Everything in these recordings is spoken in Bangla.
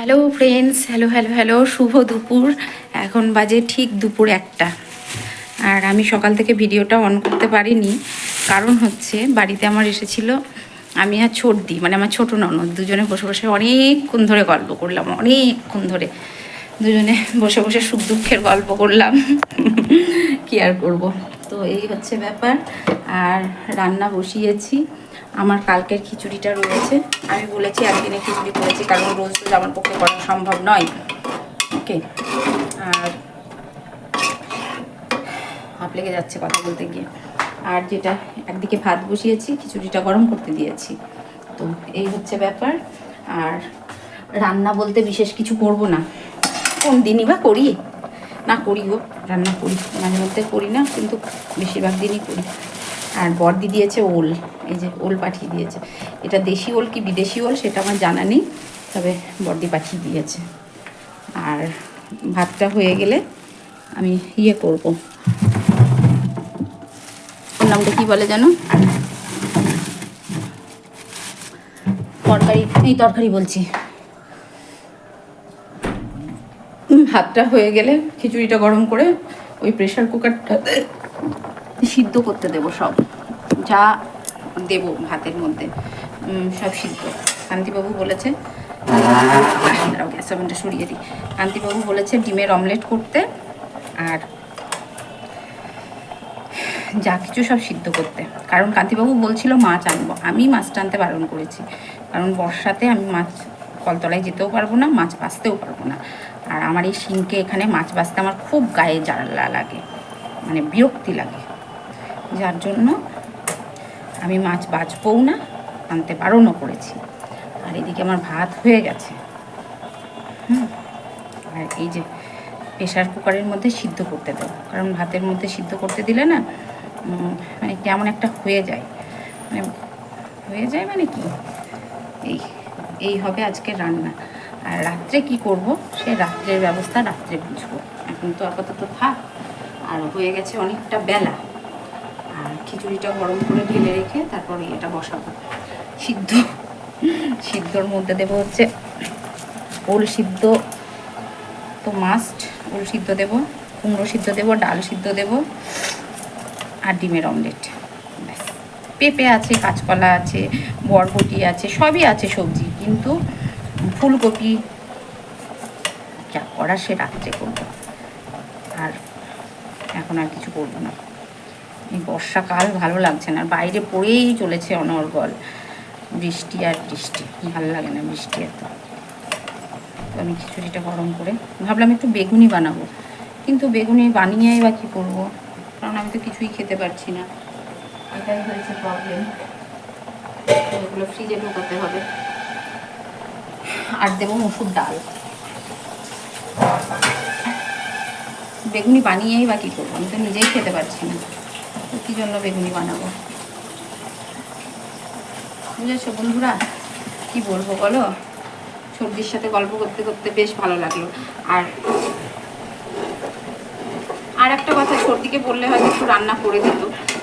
Hello friends hello hello hello শুভ দুপুর। এখন বাজে ঠিক দুপুর একটা। আর আমি সকাল থেকে ভিডিওটা অন করতে পারিনি। কারণ হচ্ছে বাড়িতে আমার এসেছিল আমি আর ছোটদি মানে আমার ছোটো ননদ। দুজনে বসে বসে অনেকক্ষণ ধরে গল্প করলাম, অনেকক্ষণ ধরে। দুজনে বসে বসে সুখ দুঃখের গল্প করলাম। কি আর করব? তো এই হচ্ছে ব্যাপার। আর রান্না বসিয়েছি। আমার কালকের খিচুড়িটা রয়েছে। আমি বলেছি একদিনে খিচুড়ি করেছি, কারণ রোজ রোজ আমার পক্ষে করা সম্ভব নয়। ওকে আর হাঁপ লেগে যাচ্ছে কথা বলতে গিয়ে। আর যেটা একদিকে ভাত বসিয়েছি, খিচুড়িটা গরম করতে দিয়েছি। তো এই হচ্ছে ব্যাপার। আর রান্না বলতে বিশেষ কিছু করব না। কোন দিনই বা করি? না করি রান্না করি। মাঝে মধ্যে করি না, কিন্তু বেশিরভাগ দিনই করি। আর বর্দি দিয়েছে ওল, এই যে ওল পাঠিয়ে দিয়েছে। এটা দেশি ওল কি বিদেশি ওল সেটা আমার জানা নেই, তবে বর্দি পাঠিয়ে দিয়েছে। আর ভাতটা হয়ে গেলে আমি ইয়ে করব। ওর নামটা কি বলে জানো? তরকারি, এই তরকারি বলছি। ভাতটা হয়ে গেলে খিচুড়িটা গরম করে ওই প্রেশার কুকারটাতে সিদ্ধ করতে দেব সব। যা দেব ভাতের মধ্যে। সব সিদ্ধ। কান্তিবাবু বলেছে গ্যাস ওভেনটা সরিয়ে দিই। কান্তিবাবু বলেছে ডিমের অমলেট করতে আর যা কিছু সব সিদ্ধ করতে। কারণ কান্তিবাবু বলছিল মাছ আনব। আমি মাছটা আনতে বারণ করেছি। কারণ বর্ষাতে আমি মাছ কলতলায় যেতেও পারব না, মাছ বাঁচতেও পারব না। আর আমার এই শিংকে এখানে মাছ বাঁচতে আমার খুব গায়ে জ্বালা লাগে। মানে বিরক্তি লাগে। যার জন্য আমি মাছ বাঁচবও না, আনতে বারণও করেছি। আর এদিকে আমার ভাত হয়ে গেছে। হুম, আর এই যে প্রেশার কুকারের মধ্যে সিদ্ধ করতে দেবো। কারণ ভাতের মধ্যে সিদ্ধ করতে দিলে না মানে কেমন একটা হয়ে যায়। মানে হয়ে যায় মানে কি? এই এই হবে আজকে রান্না। আর রাত্রে কি করব? সে রাত্রের ব্যবস্থা রাত্রে বুঝব। এখন তো আপাতত থাক। আর হয়ে গেছে অনেকটা বেলা। খিচুড়িটা গরম করে ঢেলে রেখে তারপরে এটা বসাবো। সিদ্ধ। সিদ্ধর মধ্যে দেবো হচ্ছে ওল সিদ্ধ, তো মাস্ট ওল সিদ্ধ দেবো, কুমড়ো সিদ্ধ দেবো, ডাল সিদ্ধ দেবো আর ডিমের অমলেট। পেঁপে আছে, কাঁচকলা আছে, বরবটি আছে, সবই আছে সবজি, কিন্তু ফুলকপি যা করার সে রাত্রে করব। আর এখন আর কিছু করব না। বর্ষাকাল ভালো লাগছে না। বাইরে পড়েই চলেছে অনর্গল। বৃষ্টি আর বৃষ্টি ভালো লাগে না বৃষ্টি এত। তো আমি খিচুড়িটা গরম করে, ভাবলাম একটু বেগুনি বানাবো। কিন্তু বেগুনি বানিয়েই বা কী করব? কারণ আমি তো কিছুই খেতে পারছি না। এটাই হয়েছে প্রবলেম এগুলো ফ্রিজে ঢোকাতে হবে। আর দেবো মুসুর ডাল। বেগুনি বানিয়েই বা কী করব? আমি তো নিজেই খেতে পারছি না। তো কী জন্য বেগুনি বানাবো। বুঝেছ বন্ধুরা? কি বলব বলো? সর্দির সাথে গল্প করতে করতে বেশ ভালো লাগল। আর আর একটা কথা, সর্দিকে বললে হয়তো একটু রান্না করে দিত।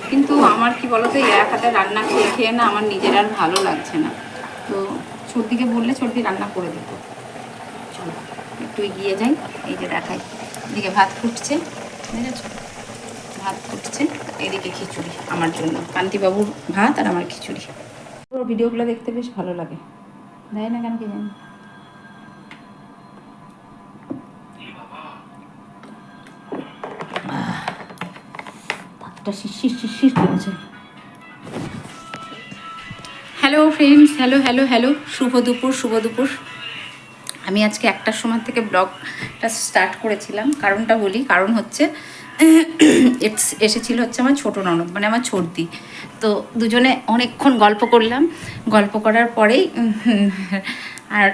কিন্তু আমার কি বলতো এক হাতে রান্না খেয়ে খেয়ে না আমার নিজের আর ভালো লাগছে না। তো সর্দিকে বললে সর্দি রান্না করে দিত। চলো, একটু এগিয়ে যাই। এই যে দেখাই। এদিকে ভাত ফুটছে। বুঝেছ? ভাত ফুটছে এদিকে খিচুড়ি আমার জন্য। কান্তিবাবুর ভাত আর আমার খিচুড়ি। পুরো ভিডিওগুলো দেখতে বেশ ভালো লাগে। দেয় না কেন কি জানি? করেছে hello friends hello hello hello শুভ দুপুর শুভ দুপুর। আমি আজকে একটার সময় থেকে ব্লগটা স্টার্ট করেছিলাম। কারণটা বলি। কারণ হচ্ছে এসেছিল হচ্ছে আমার ছোটো ননদ মানে আমার ছর্দি। তো দুজনে অনেকক্ষণ গল্প করলাম। গল্প করার পরেই, আর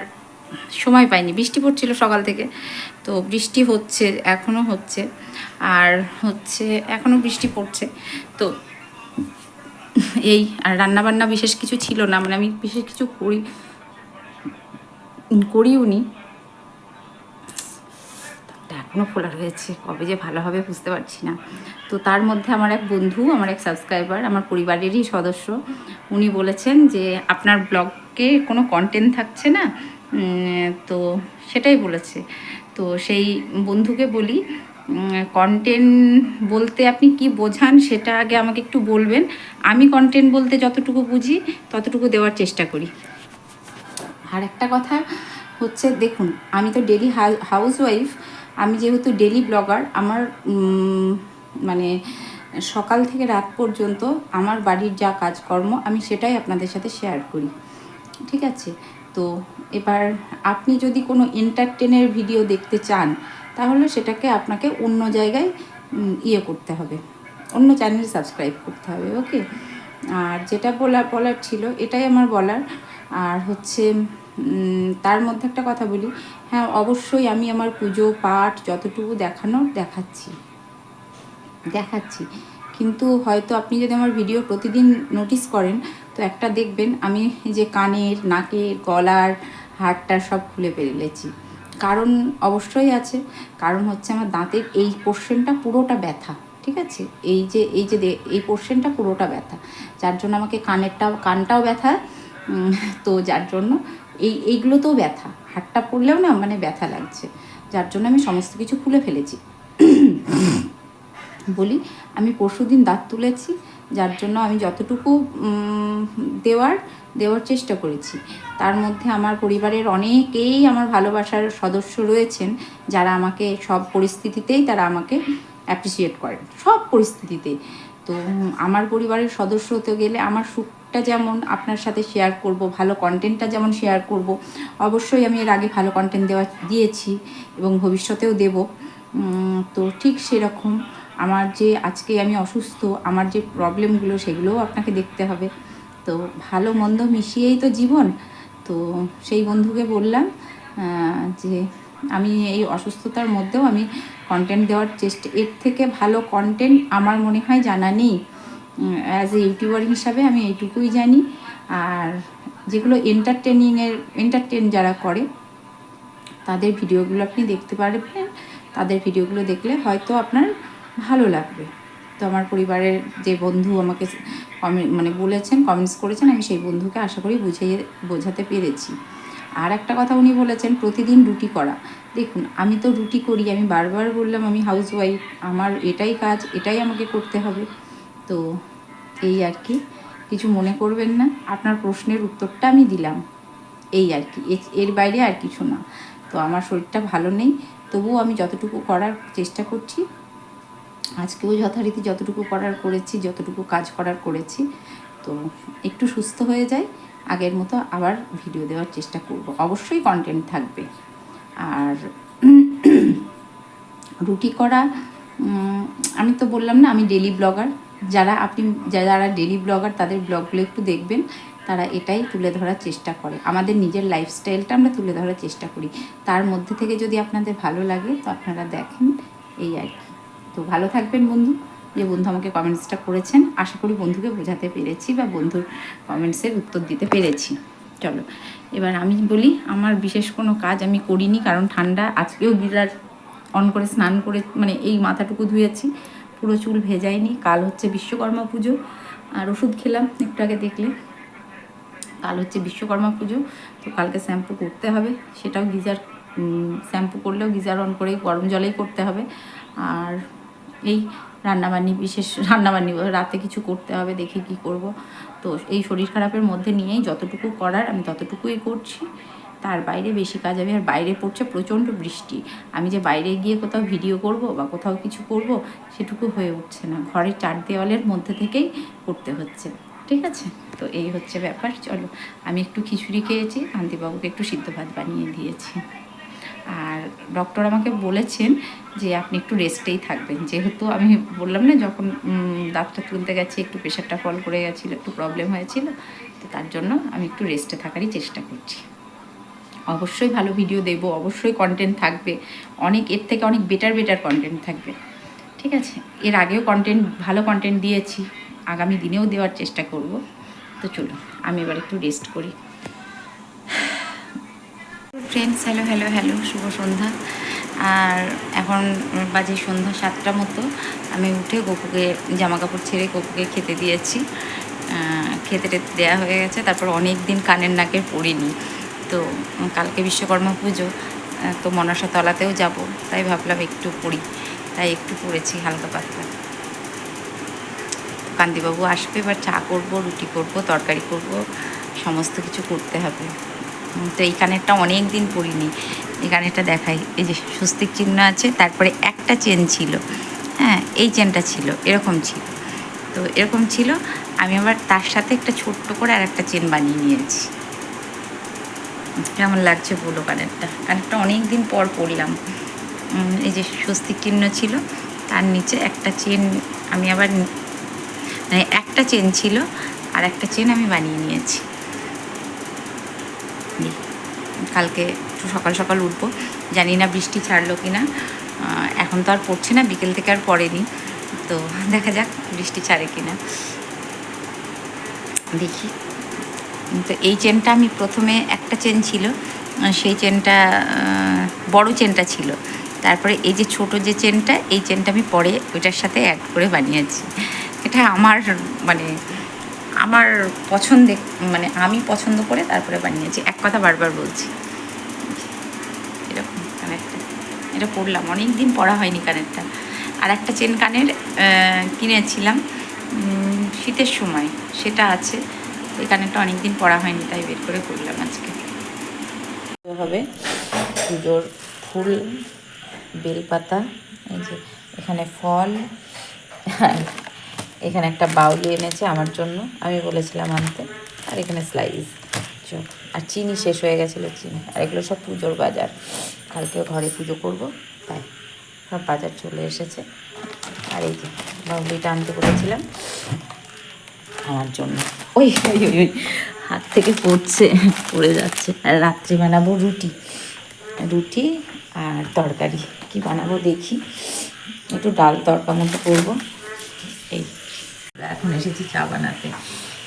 সময় পাইনি। বৃষ্টি পড়ছিল সকাল থেকে। তো বৃষ্টি হচ্ছে এখনও হচ্ছে। আর হচ্ছে এখনও বৃষ্টি পড়ছে। তো এই, আর রান্নাবান্না বিশেষ কিছু ছিল না। মানে আমি বিশেষ কিছু করি করিও নি এখনও খোলা রয়েছে কবে যে ভালো হবে বুঝতে পারছি না। তো তার মধ্যে আমার এক বন্ধু, আমার এক সাবস্ক্রাইবার আমার পরিবারেরই সদস্য, উনি বলেছেন যে আপনার ব্লগে কোনো কন্টেন্ট থাকছে না? তো সেটাই বলেছে। তো সেই বন্ধুকে বলি কন্টেন্ট বলতে আপনি কি বোঝান সেটা আগে আমাকে একটু বলবেন। আমি কন্টেন্ট বলতে যতটুকু বুঝি, ততটুকু দেওয়ার চেষ্টা করি। আর একটা কথা হচ্ছে, দেখুন, আমি তো ডেলি হাউস ওয়াইফ আমি যেহেতু ডেলি ব্লগার আমার মানে সকাল থেকে রাত পর্যন্ত আমার বাড়ির যা কাজকর্ম, আমি সেটাই আপনাদের সাথে শেয়ার করি। ঠিক আছে? তো এবার আপনি যদি কোনো এন্টারটেনের ভিডিও দেখতে চান, তাহলে সেটাকে আপনাকে অন্য জায়গায় ইয়ে করতে হবে। অন্য চ্যানেল সাবস্ক্রাইব করতে হবে ওকে আর যেটা বলার বলার ছিল, এটাই আমার বলার। আর হচ্ছে তার মধ্যে একটা কথা বলি। হ্যাঁ অবশ্যই আমি আমার পুজো, পাঠ যতটুকু দেখানোর দেখাচ্ছি। দেখাচ্ছি। কিন্তু হয়তো আপনি যদি আমার ভিডিও প্রতিদিন নোটিস করেন, তো একটা দেখবেন আমি যে কানের, নাকের, গলার হাড়টা সব খুলে ফেলেছি। কারণ অবশ্যই আছে। কারণ হচ্ছে আমার দাঁতের এই পোর্শনটা পুরোটা ব্যথা, ঠিক আছে? এই যে এই যে এই পোর্শনটা পুরোটা ব্যথা। যার জন্য আমাকে কানেরটাও, কানটাও ব্যথা তো যার জন্য এই, এইগুলোতেও ব্যথা। হাড়টা পড়লেও না মানে ব্যথা লাগছে। যার জন্য আমি সমস্ত কিছু খুলে ফেলেছি। বলি, আমি পরশুদিন দাঁত তুলেছি, যার জন্য আমি যতটুকু দেওয়ার দেওয়ার চেষ্টা করেছি। তার মধ্যে আমার পরিবারের অনেকেই আমার ভালোবাসার সদস্য রয়েছেন, যারা আমাকে সব পরিস্থিতিতেই তারা আমাকে অ্যাপ্রিসিয়েট করেন। সব পরিস্থিতিতে তো আমার পরিবারের সদস্য হতে গেলে আমার সুখটা যেমন আপনার সাথে শেয়ার করব, ভালো কন্টেন্টটা যেমন শেয়ার করব, অবশ্যই আমি এর আগে ভালো কন্টেন্ট দেওয়া দিয়েছি এবং ভবিষ্যতেও দেব। তো ঠিক সেরকম আমার যে আজকে আমি অসুস্থ, আমার যে প্রবলেমগুলো সেগুলোও আপনাকে দেখতে হবে। তো ভালো মন্দ মিশিয়েই তো জীবন। তো সেই বন্ধুকে বললাম যে আমি এই অসুস্থতার মধ্যেও আমি কন্টেন্ট দেওয়ার চেষ্টা, এর থেকে ভালো কন্টেন্ট আমার মনে হয় জানা নেই। অ্যাজ এ ইউটিউবার হিসাবে আমি এইটুকুই জানি। আর যেগুলো এন্টারটেনিংয়ের এন্টারটেন যারা করে, তাদের ভিডিওগুলো আপনি দেখতে পারবেন। তাদের ভিডিওগুলো দেখলে হয়তো আপনার ভালো লাগবে। তো আমার পরিবারের যে বন্ধু আমাকে মানে বলেছেন কমেন্টস করেছেন, আমি সেই বন্ধুকে আশা করি বুঝিয়ে, বোঝাতে পেরেছি। আর একটা কথা উনি বলেছেন, প্রতিদিন রুটি করা। দেখুন, আমি তো রুটি করি, আমি বারবার বললাম, আমি হাউস ওয়াইফ আমার এটাই কাজ, এটাই আমাকে করতে হবে। তো এই আর কি। কিছু মনে করবেন না, আপনার প্রশ্নের উত্তরটা আমি দিলাম। এই আর কি এর- বাইরে আর কিছু না। তো আমার শরীরটা ভালো নেই, তবুও আমি যতটুকু করার চেষ্টা করছি, আজকেও যথারীতি যতটুকু করার করেছি, যতটুকু কাজ করার করেছি, তো একটু সুস্থ হয়ে যায় আগের মতো আবার ভিডিও দেওয়ার চেষ্টা করব। অবশ্যই কন্টেন্ট থাকবে। আর রুটি করা আমি তো বললাম না, আমি ডেলি ব্লগার যারা আপনি, যারা ডেলি ব্লগার তাদের ব্লগগুলো একটু দেখবেন, তারা এটাই তুলে ধরার চেষ্টা করে। আমাদের নিজের লাইফস্টাইলটা আমরা তুলে ধরার চেষ্টা করি। তার মধ্যে থেকে যদি আপনাদের ভালো লাগে, তো আপনারা দেখেন এই আর কি। তো ভালো থাকবেন বন্ধু, যে বন্ধু আমাকে কমেন্টসটা করেছেন। আশা করি বন্ধুকে বোঝাতে পেরেছি বা বন্ধুর কমেন্টসের উত্তর দিতে পেরেছি। চলো, এবার আমি বলি, আমার বিশেষ কোনো কাজ আমি করিনি, কারণ ঠান্ডা, আজকেও গিজার অন করে স্নান করে মানে এই মাথাটুকু ধুয়েছি। পুরো চুল ভেজায়নি। কাল হচ্ছে বিশ্বকর্মা পুজো। আর ওষুধ খেলাম, একটু আগে দেখলে। কাল হচ্ছে বিশ্বকর্মা পুজো, তো কালকে শ্যাম্পু করতে হবে। সেটাও গিজার শ্যাম্পু করলেও গিজার অন করে গরম জলেই করতে হবে। আর এই রান্নাবান্নি, বিশেষ রান্নাবান্নি, রাতে কিছু করতে হবে, দেখি কি করব। তো এই শরীর খারাপের মধ্যে নিয়েই যতটুকু করার, আমি ততটুকুই করছি। তার বাইরে বেশি কাজ আমি আর বাইরে পড়ছে প্রচণ্ড বৃষ্টি। আমি যে বাইরে গিয়ে কোথাও ভিডিও করব বা কোথাও কিছু করব, সেটুকু হয়ে উঠছে না। ঘরের চার দেওয়ালের মধ্যে থেকেই করতে হচ্ছে। ঠিক আছে? তো এই হচ্ছে ব্যাপার। চলো, আমি একটু খিচুড়ি খেয়েছি কান্তিবাবুকে একটু সিদ্ধ ভাত বানিয়ে দিয়েছি। আর ডক্টর আমাকে বলেছেন যে আপনি একটু রেস্টেই থাকবেন। যেহেতু আমি বললাম না, যখন দাঁতটা তুলতে গেছি, একটু প্রেশারটা ফল করে গেছিল, একটু প্রবলেম হয়েছিল, তো তার জন্য আমি একটু রেস্টে থাকারই চেষ্টা করছি। অবশ্যই ভালো ভিডিও দেবো, অবশ্যই কন্টেন্ট থাকবে। অনেক, এর থেকে অনেক বেটার বেটার কন্টেন্ট থাকবে। ঠিক আছে? এর আগেও কন্টেন্ট ভালো কন্টেন্ট দিয়েছি। আগামী দিনেও দেওয়ার চেষ্টা করব। তো চলুন, আমি এবার একটু রেস্ট করি। ফ্রেন্ডস হ্যালো হ্যালো হ্যালো শুভ সন্ধ্যা। আর এখন বাজে সন্ধ্যা সাতটা মতো। আমি উঠে গপুকে জামা কাপড় ছেড়ে গপুকে খেতে দিয়েছি। খেতে টেতে দেওয়া হয়ে গেছে। তারপর অনেক দিন কানের নাকের পড়িনি। তো কালকে বিশ্বকর্মা পুজো তো মনসা তলাতেও যাব। তাই ভাবলাম একটু পড়ি। তাই একটু পড়েছি হালকা পাতলা। কান্তিবাবু আসবে, এবার চা করব, রুটি করব, তরকারি করব, সমস্ত কিছু করতে হবে। তো এই কানেরটা অনেক দিন পরিনি এই কানেরটা দেখাই। এই যে স্বস্তিক চিহ্ন আছে, তারপরে একটা চেন ছিল। হ্যাঁ এই চেনটা ছিল, এরকম ছিল। তো এরকম ছিল, আমি আবার তার সাথে একটা ছোট্ট করে আর একটা চেন বানিয়ে নিয়েছি। কেমন লাগছে বলো কানেরটা কানেরটা অনেক দিন পর পরলাম এই যে স্বস্তিক চিহ্ন ছিল, তার নিচে একটা চেন আমি আবার মানে একটা চেন ছিল, আর একটা চেন আমি বানিয়ে নিয়েছি। কালকে একটু সকাল সকাল উঠবো। জানি না বৃষ্টি ছাড়লো কি না এখন তো আর পড়ছে না, বিকেল থেকে আর পড়েনি। তো দেখা যাক বৃষ্টি ছাড়ে কি না দেখি। তো এই চেনটা আমি প্রথমে একটা চেন ছিল সেই চেনটা বড় চেনটা ছিল। তারপরে এই যে ছোট যে চেনটা এই চেনটা আমি পরে ওইটার সাথে অ্যাড করে বানিয়েছি। এটা আমার মানে আমার পছন্দে মানে আমি পছন্দ করে তারপরে বানিয়েছি। এক কথা বারবার বলছি। এরকম কানেরটা এটা পরলাম অনেক দিন পরা হয়নি কানেরটা আর একটা চেন কানের কিনেছিলাম শীতের সময়। সেটা আছে। ওই কানেরটা অনেক দিন পরা হয়নি, তাই বের করে করলাম আজকে। হবে পুজোর ফুল, বেলপাতা, এই যে এখানে ফল এখানে একটা বাউলি এনেছে আমার জন্য, আমি বলেছিলাম আনতে, আর এখানে স্লাইস আর চিনি শেষ হয়ে গেছিল চিনি, আর এগুলো সব পুজোর বাজার, কালকে ঘরে পুজো করব, তাই, সব বাজার চলে এসেছে, আর এই যে বাউলিটা আনতে বলেছিলাম, আমার জন্য। ওই ওই ওই হাত থেকে পড়ছে, পড়ে যাচ্ছে। আর রাত্রে বানাবো রুটি। রুটি আর তরকারি। কি বানাবো দেখি। একটু ডাল তরকা মতো করব। এই। এখন এসেছি চা বানাতে।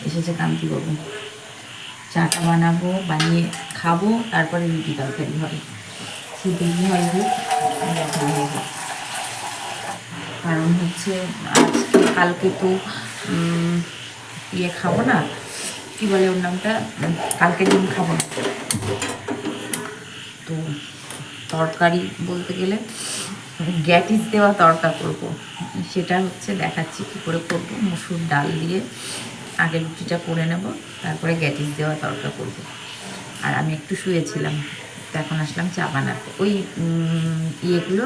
এসেছে কান্তিবাবু। চাটা বানাবো, বানিয়ে খাব, তারপরে রুটি তরকারি হবে। কারণ হচ্ছে আজকে কালকে তো ইয়ে খাব না? কি বলে ওর নামটা? কালকে ডিম খাব না। তো তরকারি বলতে গেলে গ্যাটিস দেওয়া তরকা করব। সেটা হচ্ছে দেখাচ্ছি কী করে করব। মুসুর ডাল দিয়ে আগে রুটিটা করে নেব, তারপরে গ্যাটিস দেওয়া তরকা করব। আর আমি একটু শুয়েছিলাম এখন আসলাম চা বানাতে। ওই ইয়েগুলো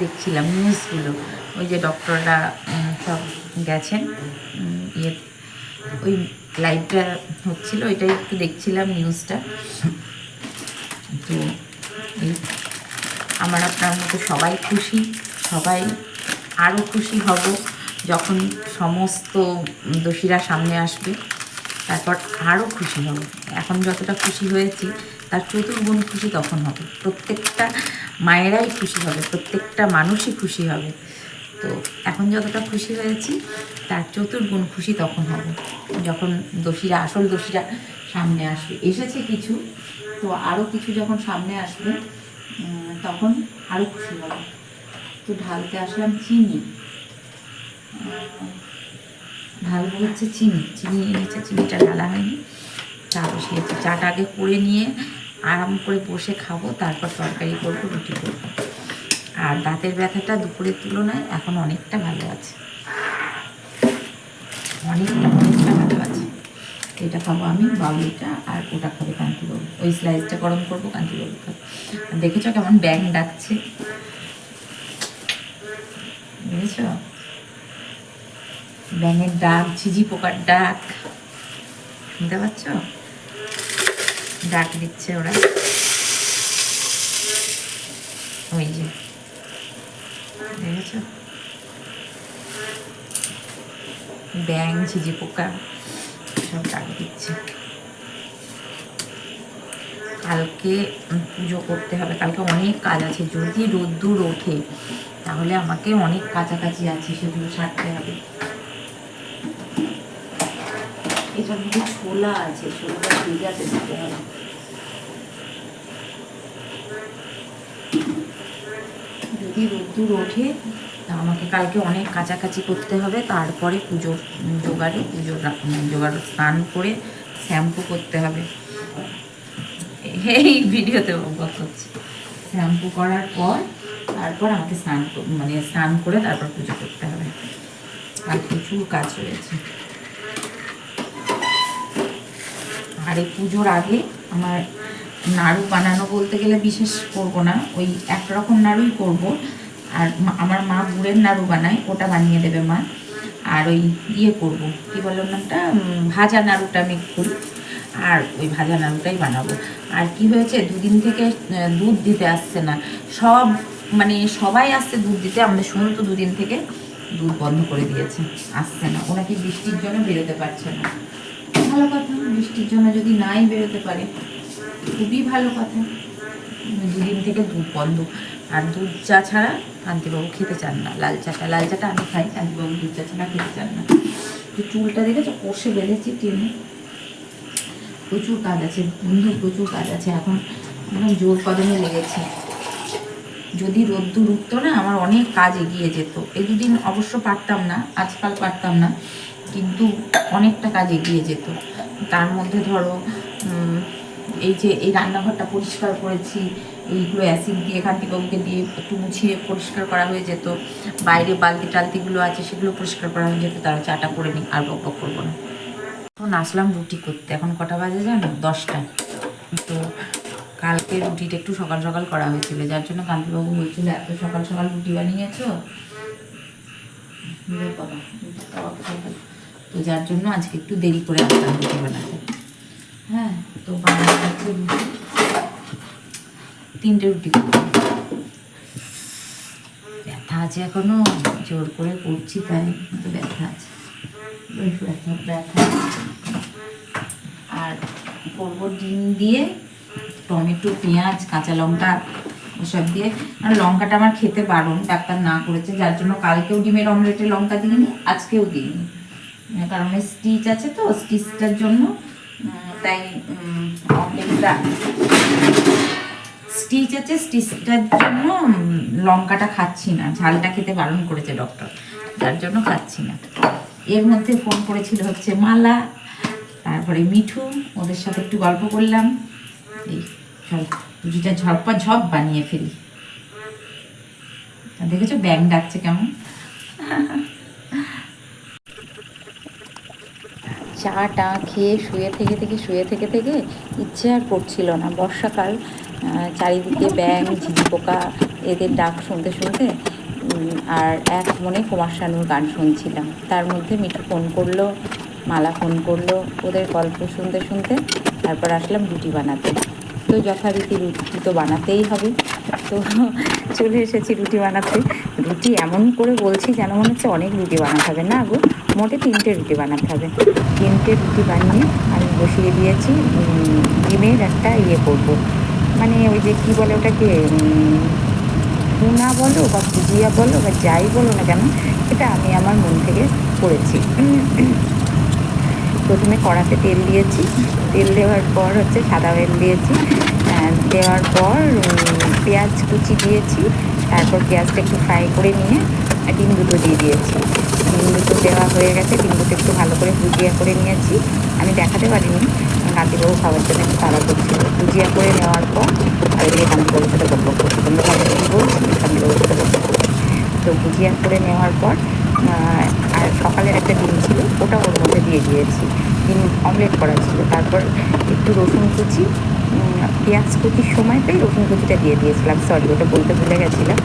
দেখছিলাম, নিউজগুলো। ওই যে ডক্টররা সব গেছেন ইয়ে ওই লাইভটা হচ্ছিল, ওইটাই একটু দেখছিলাম নিউজটা তো আমার আপনার মতো সবাই খুশি, সবাই আরও খুশি হব যখন সমস্ত দোষীরা সামনে আসবে, তারপর আরও খুশি হব। এখন যতটা খুশি হয়েছি, তার চতুর্গুণ খুশি তখন হবে। প্রত্যেকটা মায়েরাই খুশি হবে, প্রত্যেকটা মানুষই খুশি হবে। তো এখন যতটা খুশি হয়েছি, তার চতুর্গুণ খুশি তখন হবে। যখন দোষীরা, আসল দোষীরা সামনে আসবে। এসেছে কিছু, তো আরও কিছু যখন সামনে আসবে তখন আরও খুশি হবে। তো ঢালতে আসলাম চিনি। ঢালবো হচ্ছে চিনি। চিনি এনেছে, চিনিটা ঢালা হয়নি। চা বসিয়েছি চাটা আগে করে নিয়ে আরাম করে বসে খাব, তারপর তরকারি করব, রুটি করব। আর দাঁতের ব্যথাটা দুপুরের তুলনায় এখন অনেকটা ভালো আছে। অনেকটা অনেকটা ভালো আছে। এটা খাব আমি বাবুটা আর ওটা খাবে কান্তিবাবু। ওই স্লাইসটা গরম করব, কান্তিবাবু খাবে। দেখেছ কেমন ব্যাং ডাকছে? বুঝেছ? ব্যাঙের ডাক, ঝিঝি পোকার ডাক। শুনতে পাচ্ছ? ডাক দিচ্ছে ওরা। ওই যে। দেখেছ ব্যাং ঝিঝি পোকা, সব ডাক দিচ্ছে। কালকে পুজো করতে হবে, কালকে অনেক কাজ আছে, যদি রোদ্দুর ওঠে, তাহলে আমাকে অনেক কাছাকাছি আছে, সেগুলো সারতে হবে। এটার মধ্যে ছোলা আছে ছোলাটা ভিজাতে দিতে হবে যদি রোদ্দুর ওঠে। তা আমাকে কালকে অনেক কাছাকাছি করতে হবে। তারপরে পুজোর জোগাড়ে পুজোর জোগাড়, স্নান করে শ্যাম্পু করতে হবে। এই ভিডিওতে বক হচ্ছে। শ্যাম্পু করার পর, তারপর আমাকে স্নান মানে স্নান করে তারপর পুজো করতে হবে। আর প্রচুর কাজ রয়েছে। আর এই পুজোর আগে আমার নাড়ু বানানো বলতে গেলে বিশেষ করব না, ওই একরকম নাড়ুই করব। আর আমার মা গুড়ের নাড়ু বানায়, ওটা বানিয়ে দেবে মা। আর ওই ইয়ে করব, কি বলে ওর নামটা? ভাজা নাড়ুটা আমি করি আর ওই ভাজা নাড়ুটাই বানাবো। আর কি হয়েছে, দুদিন থেকে দুধ দিতে আসছে না। সব মানে সবাই আসছে দুধ দিতে, আমাদের শুনুন তো দুদিন থেকে দুধ বন্ধ করে দিয়েছে, আসছে না। ওরা কি বৃষ্টির জন্য বেরোতে পারছে না। ভালো কথা, বৃষ্টির জন্য যদি নাই বেরোতে পারে। খুবই ভালো কথা। দুদিন থেকে দুধ বন্ধ। আর দুধ চা ছাড়া কান্তিবাবু খেতে চান না। লাল চাটা লাল চাটা আমি খাই কান্তিবাবু দুধ চা ছাড়া খেতে চান না। তো চুলটা দেখেছ? কষে বেঁধেছি টেনে। প্রচুর কাজ আছে বন্ধু প্রচুর কাজ আছে। এখন একদম জোর কদমে লেগেছে। যদি রোদ্দুর উঠতো না, আমার অনেক কাজ এগিয়ে যেত। এই দুদিন অবশ্য পারতাম না, আজকাল পারতাম না। কিন্তু অনেকটা কাজ এগিয়ে যেত। তার মধ্যে ধরো এই যে এই রান্নাঘরটা পরিষ্কার করেছি, এইগুলো অ্যাসিড দিয়ে কান্তিবাবুকে দিয়ে একটু মুছিয়ে পরিষ্কার করা হয়ে যেত। বাইরে বালতি টালতিগুলো আছে, সেগুলো পরিষ্কার করা হয়ে যেত, তারা চাটা করে নিই আর বক করব না। এখন আসলাম রুটি করতে, এখন কটা বাজে জানো? দশটা। তো কালকে রুটিটা একটু সকাল সকাল করা হয়েছিল, যার জন্য কান্তিবাবু বলছিল, এত সকাল সকাল রুটি বানিয়েছো? তো যার জন্য আজকে একটু দেরি করে আসলাম রুটি বানাতে। হ্যাঁ তিনটে রুটি ব্যথা আছে এখনও, জোর করে করছি তাই কিন্তু ব্যথা আছে। ব্যথা আর করব ডিম দিয়ে টমেটো, পেঁয়াজ, কাঁচা লঙ্কা ওসব দিয়ে। আর লঙ্কাটা আমার খেতে বারণ, ডাক্তার না করেছে, যার জন্য কালকেও ডিমের অমলেটে লঙ্কা দিইনি, আজকেও দিইনি। কারণ স্টিচ আছে তো, স্টিচটার জন্য তাই অমলেটটা স্টিচ আছে স্টিচটার জন্য লঙ্কাটা খাচ্ছি না। ঝালটা খেতে বারণ করেছে ডক্টর যার জন্য খাচ্ছি না। এর মধ্যে ফোন করেছিল হচ্ছে মালা, তারপরে মিঠু, ওদের সাথে একটু গল্প করলাম। এই, চল রুটিটা ঝপা ঝপ বানিয়ে ফেলি। দেখেছ ব্যাং ডাকছে কেমন? চা টা খেয়ে শুয়ে থেকে থেকে শুয়ে থেকে থেকে ইচ্ছে আর করছিল না। বর্ষাকাল চারিদিকে ব্যাং ঝিঝি পোকা, এদের ডাক শুনতে শুনতে আর এক মনে কুমার শানুর গান শুনছিলাম। তার মধ্যে মিঠু ফোন করল, মালা ফোন করল, ওদের গল্প শুনতে শুনতে তারপর আসলাম রুটি বানাতে। তো যথারীতি রুটি তো বানাতেই হবে। তো চলে এসেছি রুটি বানাতে। রুটি এমন করে বলছি যেন মনে হচ্ছে অনেক রুটি বানাতে হবে। না গো, মোটে তিনটে রুটি বানাতে হবে। তিনটে রুটি বানিয়ে আমি বসিয়ে দিয়েছি ডিমের একটা ইয়ে করব। মানে ওই যে কী বলে ওটাকে ভুনা বলো বা ভুজিয়া বলো বা যাই বলো না কেন এটা আমি আমার মন থেকে করেছি। প্রথমে কড়াতে তেল দিয়েছি। তেল দেওয়ার পর হচ্ছে সাদা তেল দিয়েছি। দেওয়ার পর পেঁয়াজ কুচি দিয়েছি। তারপর পেঁয়াজটা একটু ফ্রাই করে নিয়ে ডিম দুটো দিয়ে দিয়েছি। ডিম দুটো দেওয়া হয়ে গেছে, ডিম দুটো একটু ভালো করে ভুজিয়া করে নিয়েছি। আমি দেখাতে পারিনি কান্তিবাবু খাবার জন্য একটু তাড়া করছিল। ভুজিয়া করে নেওয়ার পর আর এদিকে সাথে গল্প করছি। তোমরা ভালো কী বলছি? কান্তিবাবুর সাথে গল্প করছি। তো ভুজিয়া করে নেওয়ার পর আর সকালের একটা ডিম ছিল ওটা ওর মধ্যে দিয়ে দিয়েছি। ডিম অমলেট করা ছিল। তারপর একটু রসুন কুচি পেঁয়াজ কুচির সময়তেই রসুন কুচিটা দিয়ে দিয়েছিলাম। সরি ওটা বলতে ভুলে গেছিলাম।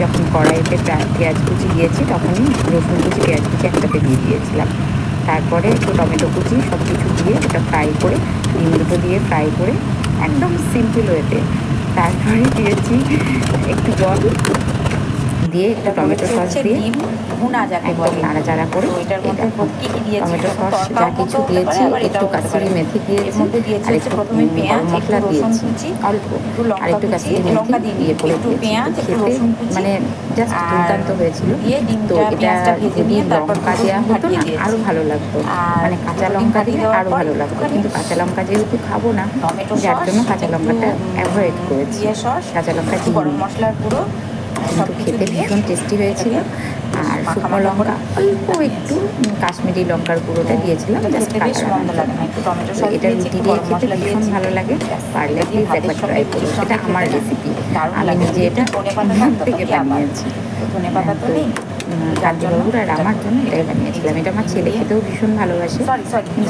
যখন কড়াইতে পেঁয়াজ কুচি দিয়েছি, তখনই রসুন কুচি, পেঁয়াজ কুচি একসাথে দিয়ে দিয়েছিলাম। তারপরে একটু টমেটো কুচি সব কিছু দিয়ে ওটা ফ্রাই করে, ডিম দুটো দিয়ে ফ্রাই করে, একদম সিম্পল ওয়েতে তারপরে দিয়েছি একটু জল। দিয়ে একটু টমেটো সস দিয়ে ভুনা যাকে বলে। নাড়াচাড়া করে এটার মধ্যে কি কি দিয়েছি টমেটো সস যা কিছু দিয়েছি একটু পারে। মেথি দিয়েছি এর মধ্যে দিয়েছি আর একটু প্রথমে পেঁয়াজ, মশলা দিয়েছি কুচি, অল্প আর একটু লঙ্কা মেথি দিয়ে করে দিয়েছি পেঁয়াজ, একটু খেতে মানে জাস্ট দুর্দান্ত হয়েছিল। তো এটা ভেজে যদি তারপর লঙ্কা দেওয়া হতো না আরও ভালো লাগতো। মানে কাঁচা লঙ্কা দিলে আরও ভালো লাগতো কিন্তু কাঁচা লঙ্কা যেহেতু খাব না টমেটো যার জন্য কাঁচা লঙ্কাটা অ্যাভয়েড করেছি। সস, কাঁচা লঙ্কা একটু গরম। মশলার গুঁড়ো সব খেতে ভীষণ টেস্টি হয়েছিল। আর শুকনো লঙ্কা অল্প একটু কাশ্মীরি লঙ্কার গুঁড়োটা দিয়েছিলাম জাস্ট টমেটো এটা রুটি দিয়ে খেতে মশলা ভীষণ ভালো লাগে পারলে প্লিজ একবার ট্রাই করুন সেটা এটা আমার রেসিপি আমি নিজে এটা থেকে? বানিয়েছি। ধনে পাতা তো নেই। কাজবাবুর আর আমার জন্য এটাই বানিয়েছিলাম। এটা আমার ছেলে খেতেও ভীষণ ভালোবাসে।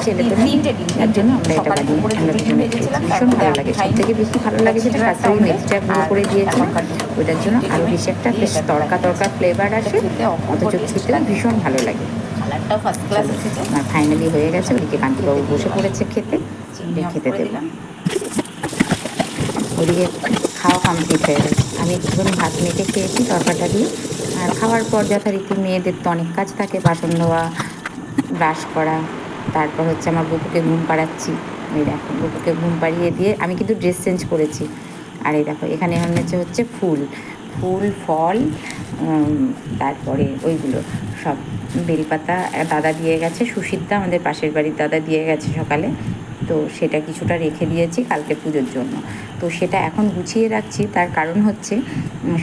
ছেলে তো তার জন্য আমরা এটা বানিয়ে আমরা দুজনে ভীষণ ভালো লাগে। সব থেকে বেশি ভালো লাগে কাশ্মীরি omelette, মেথিটা গুঁড়ো করে এখনকার ওটার জন্য আরও বেশি একটা বেশ তরকা তরকা ফ্লেভার আসে। অথচ খেতেও ভীষণ ভালো লাগে। আমার ফাইনালি হয়ে গেছে। ওদিকে কান্তিবাবু বসে পড়েছে খেতে। খেতে দেবো। ওদিকে খাওয়া কমপ্লিট হয়ে গেছে। আমি একটুখানি ভাত মেখে খেয়েছি তরকাটা দিয়ে। আর খাওয়ার পর যথারীতি মেয়েদের তো অনেক কাজ থাকে, বাসন ধোয়া ব্রাশ করা, তারপর হচ্ছে আমার বুকুকে ঘুম পাড়াচ্ছি। ওই দেখো বুকুকে ঘুম পাড়িয়ে দিয়ে আমি কিন্তু ড্রেস চেঞ্জ করেছি। আর এই দেখো, এখানে হচ্ছে হচ্ছে ফুল। ফুল, ফল তারপরে ওইগুলো সব বেলপাতা দাদা দিয়ে গেছে সুশীতদা আমাদের পাশের বাড়ির দাদা দিয়ে গেছে সকালে। তো সেটা কিছুটা রেখে দিয়েছি কালকে পুজোর জন্য। তো সেটা এখন গুছিয়ে রাখছি। তার কারণ হচ্ছে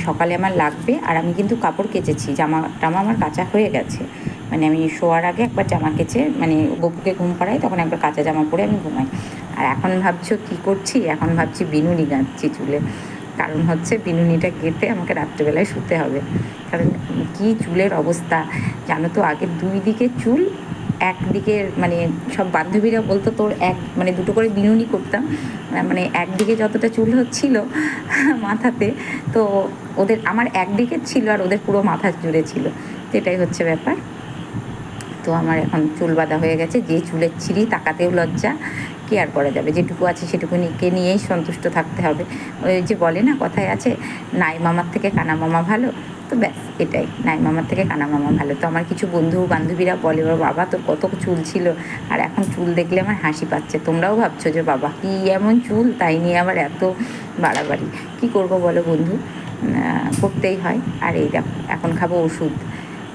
সকালে আমার লাগবে আর আমি কিন্তু কাপড় কেচেছি। জামা টামা আমার কাঁচা হয়ে গেছে। মানে আমি শোয়ার আগে একবার জামা কেচে মানে বপুকে ঘুম পাড়াই তখন একবার কাঁচা জামা পরে আমি ঘুমাই। আর এখন ভাবছ কী করছি? এখন ভাবছি বিনুনি গাঁচ্ছি চুলে। কারণ হচ্ছে বিনুনিটা গেঁথে আমাকে রাত্রেবেলায় শুতে হবে। কারণ কী চুলের অবস্থা? জানো তো আগে দুই দিকে চুল একদিকে মানে সব বান্ধবীরা বলতো, তোর এক মানে দুটো করে বিনুনি করতাম। মানে একদিকে যতটা চুল হচ্ছিল মাথাতে, তো ওদের, আমার একদিকে ছিল আর ওদের পুরো মাথা জুড়ে ছিল। এটাই হচ্ছে ব্যাপার। তো আমার এখন চুল বাঁধা হয়ে গেছে। যে চুলের ছিঁড়ি, তাকাতেও লজ্জা। কি আর করা যাবে যেটুকু আছে সেটুকু কে নিয়েই সন্তুষ্ট থাকতে হবে। ওই যে বলে না, কথায় আছে, নাই মামার থেকে কানা মামা ভালো? তো ব্যাস, এটাই। নাই মামার থেকে কানা মামা ভালো? তো আমার কিছু বন্ধু বান্ধবীরা বলে, "ওর বাবা তোর কত চুল ছিল? আর এখন চুল দেখলে আমার হাসি পাচ্ছে। তোমরাও ভাবছ যে, বাবা, কি এমন চুল? তাই নিয়ে আবার এত বাড়াবাড়ি। কি করব বলো বন্ধু? করতেই হয়। আর এই দেখো, এখন খাব ওষুধ।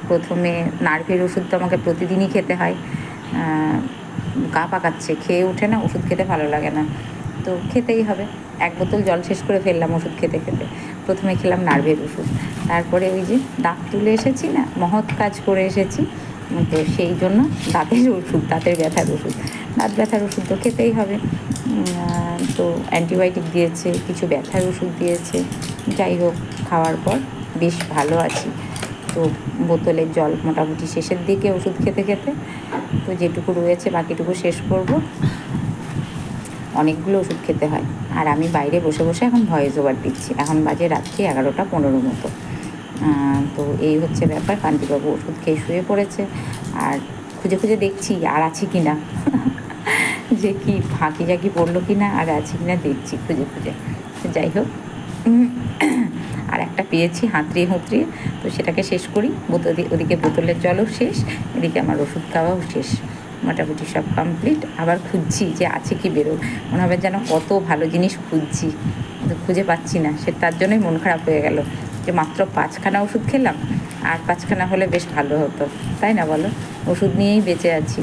প্রথমে নার্ভের ওষুধ তো আমাকে প্রতিদিনই খেতে হয়। গা পাকাচ্ছে, খেয়ে ওঠে না ওষুধ খেতে ভালো লাগে না। তো খেতেই হবে। এক বোতল জল শেষ করে ফেললাম ওষুধ খেতে খেতে। প্রথমে খেলাম নার্ভের ওষুধ। তারপরে ওই যে দাঁত তুলে এসেছি না, মহৎ কাজ করে এসেছি। তো সেই জন্য দাঁতের ওষুধ, দাঁতের ব্যথার ওষুধ। দাঁত ব্যথার ওষুধ তো খেতেই হবে। তো অ্যান্টিবায়োটিক দিয়েছে, কিছু ব্যথার ওষুধ দিয়েছে। যাই হোক, খাওয়ার পর বেশ ভালো আছি। তো বোতলের জল মোটামুটি শেষের দিকে ওষুধ খেতে খেতে। তো যেটুকু রয়েছে বাকিটুকু শেষ করব। অনেকগুলো ওষুধ খেতে হয়। আর আমি বাইরে বসে বসে এখন ভয়েস ওভার দিচ্ছি। এখন বাজে রাত্রি এগারোটা পনেরো মতো। তো এই হচ্ছে ব্যাপার। কান্তিবাবু ওষুধ খেয়ে শুয়ে পড়েছে। আর খুঁজে খুঁজে দেখছি আর আছে কি না। যে কি ফাঁকি জাকি পড়ল কি না, আর আছে কি না দেখছি খুঁজে খুঁজে। যাই হোক। আর একটা পেয়েছি হাতড়িয়ে হুঁতড়িয়ে তো সেটাকে শেষ করি। বোতল ওদিকে বোতলের জলও শেষ, এদিকে আমার ওষুধ খাওয়াও শেষ। মোটামুটি সব কমপ্লিট আবার খুঁজছি যে আছে কি বেরো মনে হবে যেন কত ভালো জিনিস খুঁজছি, কিন্তু খুঁজে পাচ্ছি না। সে তার জন্যই মন খারাপ হয়ে গেল যে মাত্র পাঁচখানা ওষুধ খেলাম, আর পাঁচখানা হলে বেশ ভালো হতো। তাই না বলো? ওষুধ নিয়েই বেঁচে আছি।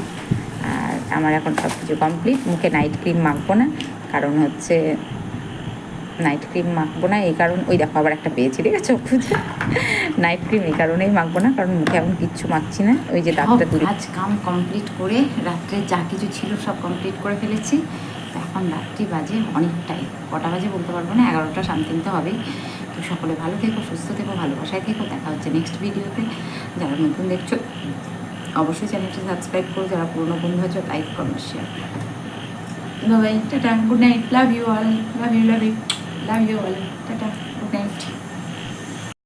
আর আমার এখন সব কিছু কমপ্লিট মুখে নাইট ক্রিম মাখবো না, কারণ হচ্ছে নাইট ক্রিম মাখবো না এই কারণ ওই দেখো আবার একটা পেয়েছি ঠিক আছে খুঁজে নাইট ক্রিম এই কারণেই মাখবো না কারণ মুখে এখন কিচ্ছু মাখছি না। ওই যে দাঁতটা দূরে। আজ কাম কমপ্লিট করে রাত্রে যা কিছু ছিল সব কমপ্লিট করে ফেলেছি। তো এখন রাত্রি বাজে অনেকটাই। কটা বাজে বলতে পারব না এগারোটা সামথিং তো হবেই। তো সকলে ভালো থেকো সুস্থ থেকো ভালোবাসায় থেকো। দেখা হচ্ছে নেক্সট ভিডিওতে যারা নতুন দেখছ অবশ্যই চ্যানেলটি সাবস্ক্রাইব করো। যারা পুরনো বন্ধু আছো like comment share Babai tata good night love you all love you love you love you all tata